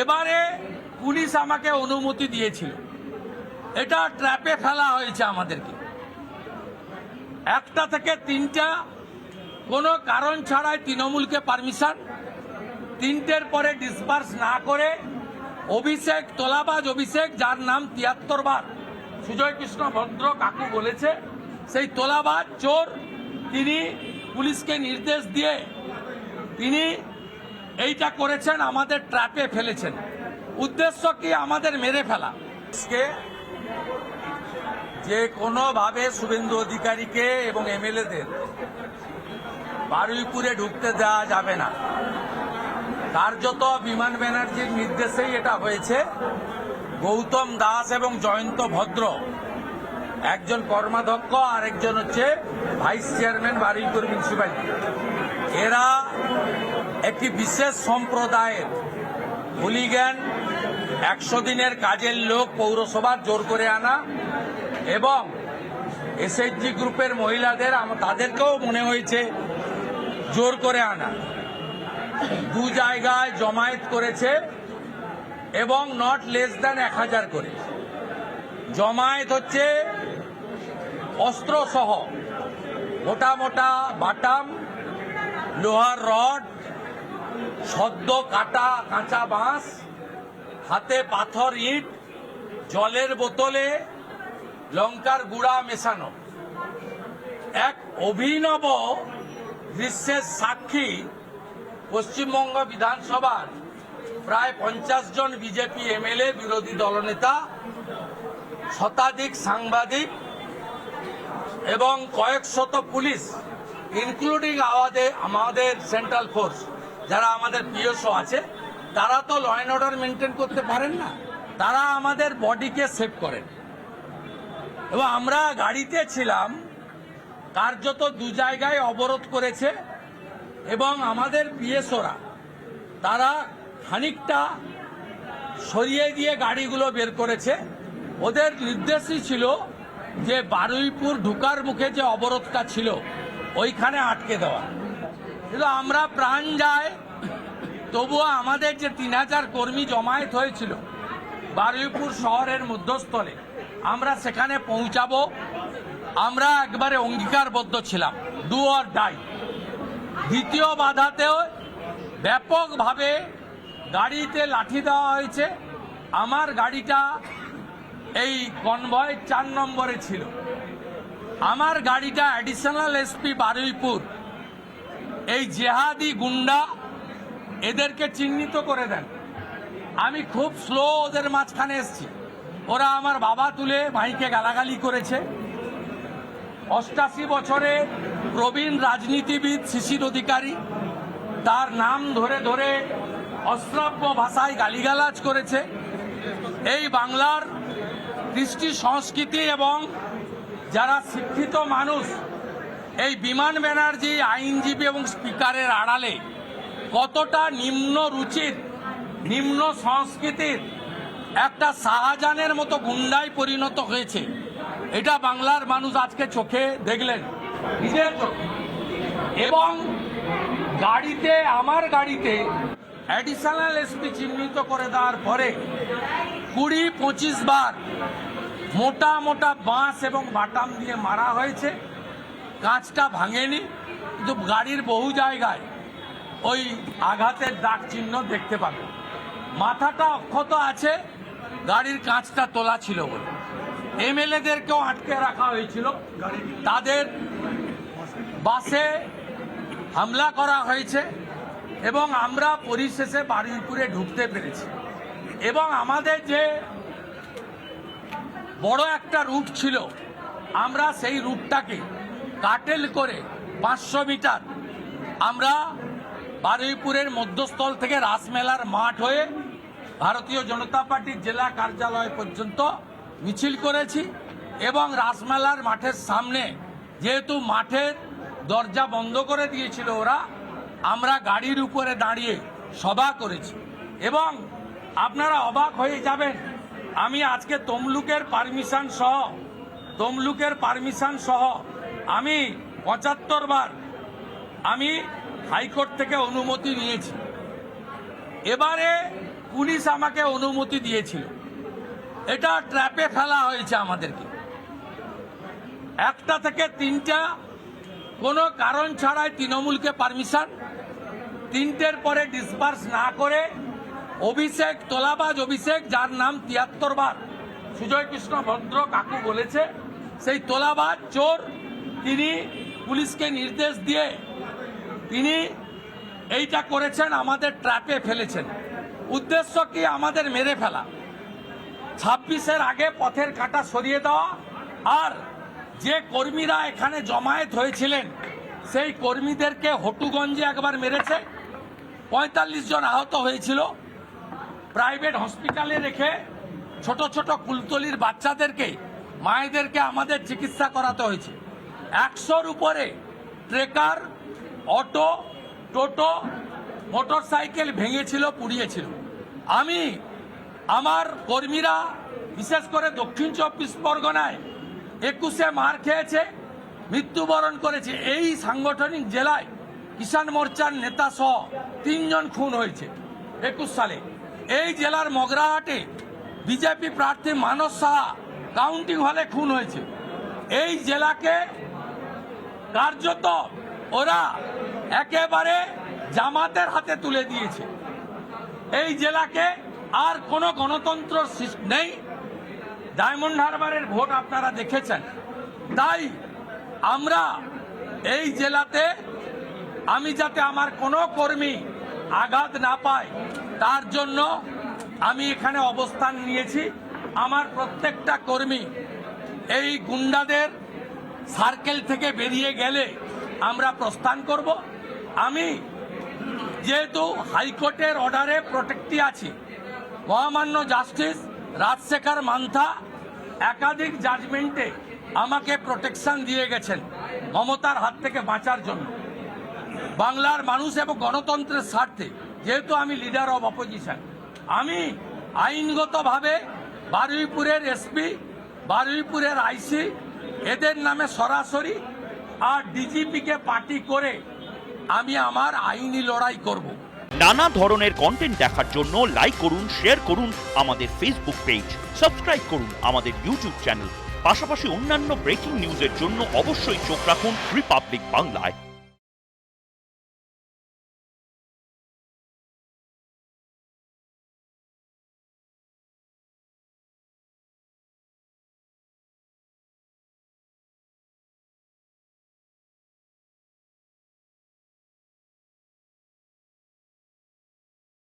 এবারে পুলিশ আমাকে অনুমতি দিয়েছিল। এটা ট্র্যাপে ফেলা হয়েছে আমাদেরকে। একটা থেকে তিনটা, কোনো কারণ ছাড়াই তৃণমূলকে পারমিশন তিনটের পরে ডিসপার্স না করে অভিষেক, তোলাবাজ অভিষেক, যার নাম তিয়াত্তর বার সুজয় কৃষ্ণ ভদ্র কাকু বলেছে, সেই তোলাবাজ চোর, তিনি পুলিশকে নির্দেশ দিয়ে, তিনি এইটা করেছেন, আমাদের ট্র্যাপে ফেলেছেন। উদ্দেশ্য কি আমাদের মেরে ফেলা? আজকে যে কোনোভাবে শুভেন্দু অধিকারীকে এবং এমএলএদের বারুইপুরে ঢুকতে দেওয়া যাবে না। কার্যত বিমান ব্যানার্জির নির্দেশেই এটা হয়েছে, গৌতম দাস এবং জয়ন্ত ভদ্র, একজন কর্মাধ্যক্ষ আর একজন হচ্ছে ভাইস চেয়ারম্যান বারুইপুর মিউনিসিপ্যালিটি। এরা একটি বিশেষ সম্প্রদায়ের হুলিগ্যান একশো দিনের কাজের লোক পৌরসভার জোর করে আনা এবং এসএইচজি গ্রুপের মহিলাদের তাদেরকেও মনে হয়েছে জোর করে আনা। দু জায়গায় জমায়েত করেছে এবং নট লেস দ্যান এক হাজার করে। জমায়েত হচ্ছে অস্ত্রসহ মোটা মোটা বাটাম, লোহার রড সদ্য কাটা কাঁচা বাঁশ, হাতে পাথর ইট, জলের বোতলে লঙ্কার গুঁড়া মেশানো। এক অভিনব দৃশ্যের সাক্ষী পশ্চিমবঙ্গ বিধানসভার প্রায় পঞ্চাশ জন বিজেপি এমএলএ, বিরোধী দলনেতা, শতাধিক সাংবাদিক এবং কয়েক শত পুলিশ ইনক্লুডিং আমাদের আমাদের সেন্ট্রাল ফোর্স যারা আমাদের পিএসও আছে, তারা তো ল অ্যান্ড অর্ডার মেনটেন করতে পারেন না। তারা আমাদের বডিকে সেভ করেন। এবং আমরা গাড়িতে ছিলাম, কার্যত দু জায়গায় অবরোধ করেছে, এবং আমাদের পিএসওরা তারা খানিকটা সরিয়ে দিয়ে গাড়িগুলো বের করেছে। ওদের নির্দেশই ছিল যে বারুইপুর ঢুকার মুখে যে অবরোধটা ছিল, ওইখানে আটকে দেওয়া। কিন্তু আমরা প্রাণ যায়। তবুও আমাদের যে তিন হাজার কর্মী জমায়েত হয়েছিল, বারুইপুর শহরের মধ্যস্থলে, আমরা সেখানে পৌঁছাবো। আমরা একবারে অঙ্গীকারবদ্ধ ছিলাম ডু অর ডাই দ্বিতীয় বাধাতেও ব্যাপকভাবে গাড়িতে লাঠি দেওয়া হয়েছে। আমার গাড়িটা এই কনভয় চার নম্বরে ছিল। আমার গাড়িটা অ্যাডিশনাল এসপি বারুইপুর এই জেহাদি গুন্ডা এদেরকে চিহ্নিত করে দেন। আমি খুব স্লো ওদের মাঝখানে এসছি। ওরা আমার বাবা তুলে ভাইকে গালাগালি করেছে। অষ্টাশি বছরে প্রবীণ রাজনীতিবিদ শিশির অধিকারী, তার নাম ধরে ধরে অশ্রাব্য ভাষায় গালিগালাজ করেছে। এই বাংলার কৃষ্টি সংস্কৃতি এবং যারা শিক্ষিত মানুষ এই বিমান ব্যানার্জি, আইনজীবী এবং স্পিকারের আড়ালে কতটা নিম্ন রুচির, নিম্ন সংস্কৃতির একটা শাহজাহানের মতো গুন্ডায় পরিণত হয়েছে? এটা বাংলার মানুষ আজকে চোখে দেখলেন। নিজের চোখে। এবং গাড়িতে, আমার গাড়িতে অ্যাডিশনাল এসপি চিহ্নিত করে দেওয়ার পরে কুড়ি, পঁচিশ বার মোটা মোটা বাঁশ এবং বাটাম দিয়ে মারা হয়েছে। কাঁচটা ভাঙেনি, কিন্তু গাড়ির বহু জায়গায় ওই আঘাতের দাগ চিহ্ন দেখতে পাবে। মাথাটা অক্ষত আছে, গাড়ির কাঁচটা তোলা ছিল বলে। এমএলএদেরকেও আটকে রাখা হয়েছিল। তাদের বাসে হামলা করা হয়েছে এবং আমরা পরিশেষে বারুইপুরে ঢুকতে পেরেছি। এবং আমাদের যে বড় একটা রুট ছিল, আমরা সেই রুটটাকে কাটেল করে পাঁচশো মিটার আমরা বারুইপুরের মধ্যস্থল থেকে রাসমেলার মাঠ হয়ে ভারতীয় জনতা পার্টির জেলা কার্যালয় পর্যন্ত মিছিল করেছি এবং রাসমেলার মাঠের সামনে যেহেতু মাঠের দরজা বন্ধ করে দিয়েছিল ওরা, আমরা গাড়ির উপরে দাঁড়িয়ে সভা করেছি। এবং আপনারা অবাক হয়ে যাবেন, আমি আজকে তমলুকের পারমিশন সহ, তমলুকের পারমিশন সহ আমি পঁচাত্তর বার আমি হাইকোর্ট থেকে অনুমতি নিয়েছি। এবারে পুলিশ আমাকে অনুমতি দিয়েছিল। এটা ট্র্যাপে ফেলা হয়েছে আমাদেরকে। একটা থেকে তিনটা, কোনো কারণ ছাড়াই তৃণমূলকে পারমিশন, তিনটের পরে ডিসপার্স না করে অভিষেক, তোলাবাজ অভিষেক, যার নাম তিয়াত্তর বার সুজয় কৃষ্ণ ভদ্র কাকু বলেছে, সেই তোলাবাজ, চোর তিনি পুলিশকে নির্দেশ দিয়ে তিনি এইটা করেছেন, আমাদের ট্র্যাপে ফেলেছেন। উদ্দেশ্য কি? আমাদের মেরে ফেলা। ছাব্বিশের আগে পথের কাটা সরিয়ে দেওয়া আর যে কর্মীরা এখানে জমায়েত হয়েছিলেন, সেই কর্মীদেরকে হটুগঞ্জে একবার মেরেছে। পঁয়তাল্লিশ জন আহত হয়েছিল। প্রাইভেট হসপিটালে রেখে ছোট ছোট কুলতলির বাচ্চাদেরকে, মায়েদেরকে আমাদের চিকিৎসা করাতে হয়েছে। একশোর উপরে ট্রেকার, অটো, টোটো মোটর সাইকেল ভেঙেছিল, পুড়িয়েছিল। আমি, আমার কর্মীরা, বিশেষ করে দক্ষিণ চব্বিশ পরগনায় একুশে মার খেয়েছে, মৃত্যুবরণ করেছে। এই সাংগঠনিক জেলায় কিষাণ মোর্চার নেতা সহ তিনজন খুন হয়েছে একুশ সালে। এই জেলার মগরাহাটে বিজেপি প্রার্থী মানস সাহা কাউন্টিং হলে খুন হয়েছে। এই জেলাকে কার্যত ওরা একেবারে জামাতের হাতে তুলে দিয়েছে। এই জেলাকে আর কোনো গণতন্ত্র নেই। ডায়মন্ড হারবারের ভোট আপনারা দেখেছেন। তাই আমরা এই জেলাতে আমি যাতে আমার কোনো কর্মী আঘাত না পায়, তার জন্য আমি এখানে অবস্থান নিয়েছি। আমার প্রত্যেকটা কর্মী এই গুন্ডাদের সার্কেল থেকে বেরিয়ে গেলে আমরা প্রস্থান করব। আমি যেহেতু হাইকোর্টের অর্ডারে প্রোটেক্টি আছি, মহামান্য জাস্টিস রাজশেখর মান্থা একাধিক জাজমেন্টে আমাকে প্রোটেকশন দিয়ে গেছেন মমতার হাত থেকে বাঁচার জন্য। বাংলার মানুষ এবং গণতন্ত্রের স্বার্থে, যেহেতু আমি লিডার অব অপোজিশন আমি আইনগতভাবে বারুইপুরের এসপি বারুইপুরের আইসি এদের নামে সরাসরি আর ডিজিপিকে পার্টি করে আমি আমার আইনি লড়াই করব। নানা ধরনের কন্টেন্ট দেখার জন্য লাইক করুন শেয়ার করুন আমাদের ফেসবুক পেজ সাবস্ক্রাইব করুন আমাদের ইউটিউব চ্যানেল পাশাপাশি অন্যান্য ব্রেকিং নিউজের জন্য অবশ্যই চোখ রাখুন রিপাবলিক বাংলায়